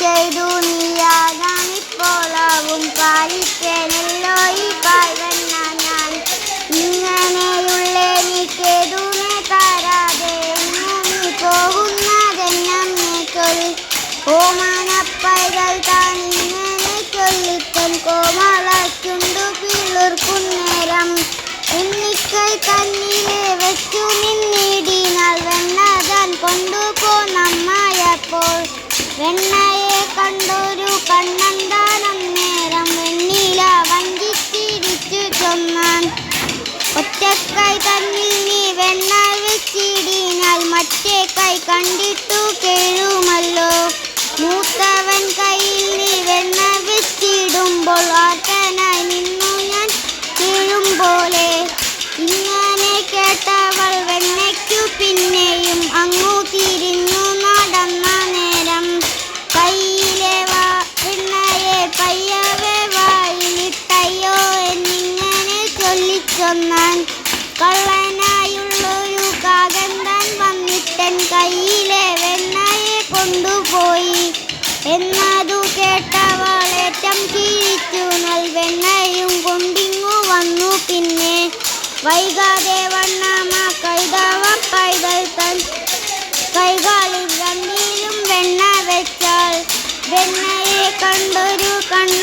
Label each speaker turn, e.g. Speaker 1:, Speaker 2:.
Speaker 1: ചെയ്തു നീയാകാനിപ്പോളാവും പാലിക്കേനല്ലോ ഈ പാൽവെണ്ണ ഞാൻ ഇങ്ങനെയുള്ള എനിക്കേതുമേ തരാതെ എങ്ങു നീ പോകുന്നതെന്നെ ചൊല്ലി ഓമാനപ്പൈകൾ താൻ ഇങ്ങനെ ചൊല്ലിത്തൻ കോമളച്ചുണ്ടു പിളിർക്കുന്നേരം എന്നിക്കൈ തന്നിലെ വെച്ചു നിന്നിടിനാൽ വെണ്ണ താൻ കൊണ്ടുപോന്നമ്മയപ്പോൾ വെണ്ണയെ കണ്ടൊരു കണ്ണന്താനം നേരം വെണ്ണില വഞ്ചിച്ചിരിച്ചു ചൊന്നാൻ. ഒറ്റക്കൈ തന്നിൽ നീ വെണ്ണാൽ വെച്ചിടിനാൽ മറ്റേ കൈ കണ്ടിട്ടു ചൊല്ലിച്ചൊന്നാൻ കള്ളനായുള്ളൊരു കാകന്താൻ വന്നിട്ടൻ കയ്യിലെ വെണ്ണയെ കൊണ്ടുപോയി. എന്നതു കേട്ടവളേറ്റം ചിരിച്ചു നൽ വെണ്ണയും കൊണ്ടിങ്ങു വന്നു പിന്നെ വൈകാതെ വണ്ണമ കൈതവ പൈതൽ തൻ കൈകാലിൽ രണ്ടിലും വെണ്ണ വെച്ചാൽ വെണ്ണയെ കണ്ടൊരു കണ്ണന്താൻ